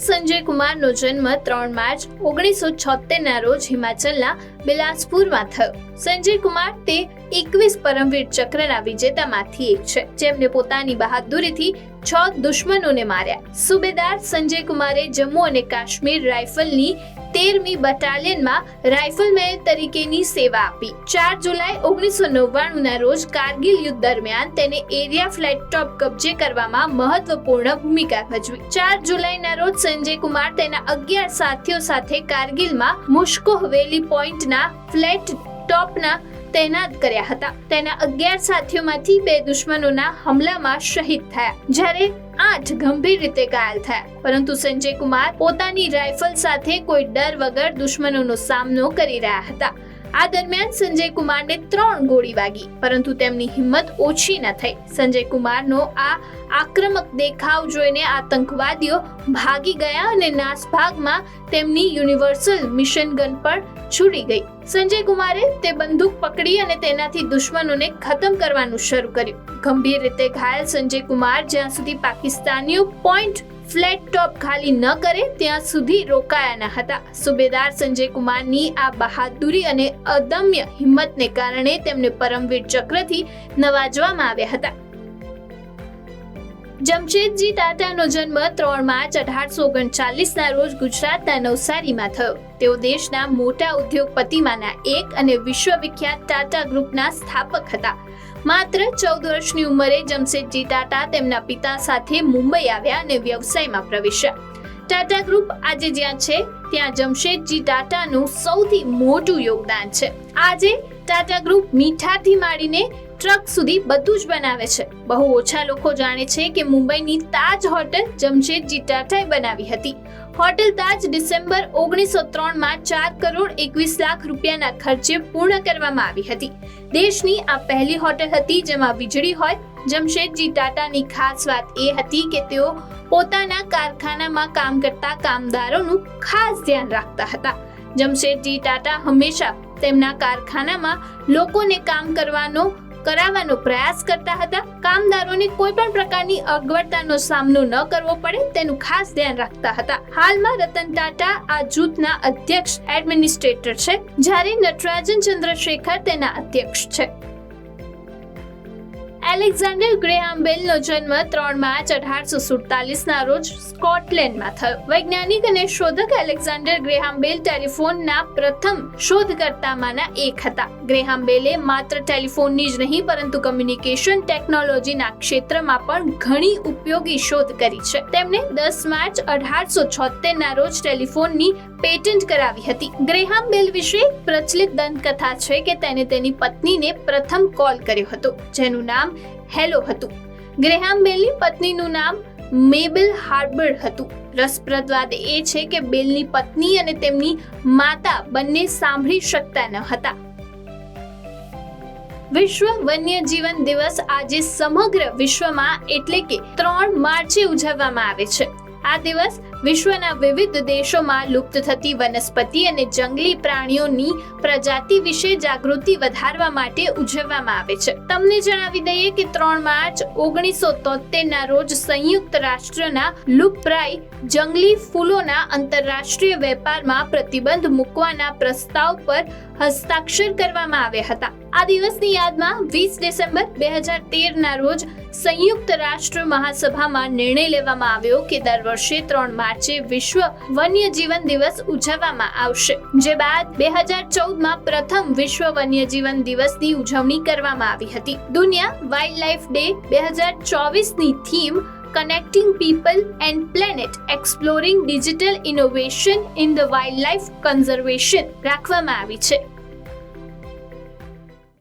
So Sanjay કુમારનો જન્મ ત્રણ March ઓગણીસો છોતેરના રોજ હિમાચલના બિલાસપુરમાં થયો. સંજય કુમાર તે એકવીસ પરમવીર ચક્રના વિજેતામાંથી એક છે. જેમને પોતાની બહાદુરીથી છ દુશ્મનોને માર્યા. સુબેદાર સંજય કુમારે જમ્મુ અને કાશ્મીર રાઇફલની તેરમી બટાલિયનમાં રાઇફલમેન તરીકેની સેવા આપી. ચાર જુલાઈ ઓગણીસો નવ્વાણુંના રોજ કારગિલ યુદ્ધ દરમિયાન તેને એરિયા ફ્લાઇટ ટોપ કબજે કરવામાં મહત્વપૂર્ણ ભૂમિકા ભજવી. ચાર જુલાઈના રોજ સંજય કુમાર તેના અગિયાર સાથીઓ સાથે કારગિલમાં મુશ્કોહ વેલી પોઈન્ટના ફ્લેટ ટોપના તૈનાત કર્યા હતા. તેના અગિયાર સાથીઓમાંથી બે દુશ્મનોના હમલામાં શહીદ થયા, જ્યારે આઠ ગંભીર રીતે ઘાયલ થયા. પરંતુ સંજય કુમાર પોતાની રાઇફલ સાથે કોઈ ડર વગર દુશ્મનોનો સામનો કરી રહ્યા હતા. આ દરમિયાન સંજય કુમારને ત્રણ ગોળી વાગી, પરંતુ તેમની હિંમત ઓછી ન થઈ. સંજય કુમારનો આ આક્રમક દેખાવ જોઈને આતંકવાદીઓ ભાગી ગયા અને નાસભાગમાં તેમની યુનિવર્સલ મિશન ગન પણ છૂટી ગઈ. સંજય કુમારે તે બંદૂક પકડી અને તેનાથી દુશ્મનોને ખતમ કરવાનું શરૂ કર્યું. ગંભીર રીતે ઘાયલ સંજય કુમાર જ્યાં સુધી પાકિસ્તાનીઓ પોઈન્ટ ફ્લેટ ટોપ ખાલી ન કરે ત્યાં સુધી રોકાયાના હતા. સુબેદાર સંજય કુમારની આ બહાદુરી અને અદમ્ય હિંમતને કારણે તેમને પરમવીર ચક્રથી નવાજવામાં આવ્યા હતા. જમશેદજી ટાટાનો જન્મ ત્રણ માર્ચ અઢારસો ઓગણચાલીસના રોજ ગુજરાતના નવસારીમાં થયો. તેઓ દેશના મોટા ઉદ્યોગપતિમાંના એક અને વિશ્વવિખ્યાત ટાટા ગ્રુપના સ્થાપક હતા. માત્ર ચૌદ વર્ષની ઉંમરે જમશેદજી ટાટા તેમના પિતા સાથે મુંબઈ આવ્યા અને વ્યવસાયમાં પ્રવેશ્યા. ટાટા ગ્રુપ આજે જ્યાં છે, ત્યાં જમશેદજી ટાટાનું સૌથી મોટું યોગદાન છે. આજે ટાટા ગ્રુપ મીઠાથી માંડીને ટ્રક સુધી બધું જ બનાવે છે. બહુ ઓછા લોકો જાણે છે કે મુંબઈની તાજ હોટેલ જમશેદજી ટાટાએ બનાવી હતી. હોટેલ તાજ ડિસેમ્બર ઓગણીસો ત્રણમાં ચાર કરોડ એકવીસ લાખ રૂપિયાના ખર્ચે પૂર્ણ કરવામાં આવી હતી. દેશની આ પહેલી હોટેલ હતી જેમાં વીજળી હોય. જમશેદજી ટાટાની ખાસ વાત એ હતી કે તેઓ પોતાના કારખાનામાં કામ કરતા કામદારોનું ખાસ ધ્યાન રાખતા હતા. જમશેદજી ટાટા હંમેશા તેમના કારખાનામાં લોકોને કામ કરવાનો કરાવવાનો પ્રયાસ કરતા હતા. કામદારોને કોઈ પણ પ્રકારની અગવડતાનો સામનો ન કરવો પડે તેનું ખાસ ધ્યાન રાખતા હતા. હાલમાં રતન ટાટા આ જૂથના અધ્યક્ષ, એડમિનિસ્ટ્રેટર છે. જ્યારે નટરાજન ચંદ્રશેખર તેના અધ્યક્ષ છે. એલેક્ઝાન્ડર ગ્રેહામ બેલનો જન્મ ત્રણ માર્ચ અઢારસો સુડતાલીસના રોજ સ્કોટલેન્ડમાં થયો. વૈજ્ઞાનિક અને શોધક એલેક્ઝાન્ડર ગ્રેહામ બેલ ટેલિફોનના પ્રથમ શોધકર્તામાંના એક હતા. ગ્રેહામ બેલે માત્ર ટેલિફોનની જ નહીં, પરંતુ કમ્યુનિકેશન ટેકનોલોજીના ક્ષેત્રમાં પણ ઘણી ઉપયોગી શોધ કરી છે. તેમણે દસ માર્ચ અઢારસો છોતેરના રોજ ટેલિફોનની પેટન્ટ કરાવી હતી. ગ્રેહામ બેલ વિશે પ્રચલિત દંતકથા છે કે તેને તેની પત્નીને પ્રથમ કોલ કર્યો હતો, જેનું નામ હેલો હતું. ગ્રેહામ બેલની પત્નીનું નામ મેબલ હાર્બર હતું. રસપ્રદ વાત એ છે કે બેલની પત્ની અને તેમની માતા બંને સાંભળી શકતા ન હતા. વિશ્વ વન્યજીવન દિવસ આજે સમગ્ર વિશ્વમાં એટલે કે ત્રણ માર્ચે ઉજવવામાં આવે છે. આ દિવસ વિશ્વના વિવિધ દેશોમાં લુપ્ત થતી વનસ્પતિ અને જંગલી પ્રાણીઓની પ્રજાતિ વિશે જાગૃતિ વધારવા માટે ઉજવવામાં આવે છે. તમને જણાવી દઈએ કે ત્રણ માર્ચ ઓગણીસો તોતેરના રોજ સંયુક્ત રાષ્ટ્રના લુપ્તપ્રાય જંગલી ફૂલોના આંતરરાષ્ટ્રીય વેપારમાં પ્રતિબંધ મૂકવાના પ્રસ્તાવ પર હસ્તાક્ષર કરવામાં આવ્યા હતા. આ દિવસની યાદમાં વીસ ડિસેમ્બર બે હજાર તેરના રોજ સંયુક્ત રાષ્ટ્ર મહાસભામાં નિર્ણય લેવામાં આવ્યો કે દર વર્ષે ત્રણ માર્ચે વિશ્વ વન્યજીવન દિવસ ઉજવવામાં આવશે. જે બાદ બે હજાર ચૌદમાં પ્રથમ વિશ્વ વન્યજીવન દિવસની ઉજવણી કરવામાં આવી હતી. દુનિયા વાઇલ્ડ લાઇફ ડે બે હજાર ચોવીસની theme connecting people and planet exploring digital innovation in the wildlife conservation રાખવામાં આવી છે.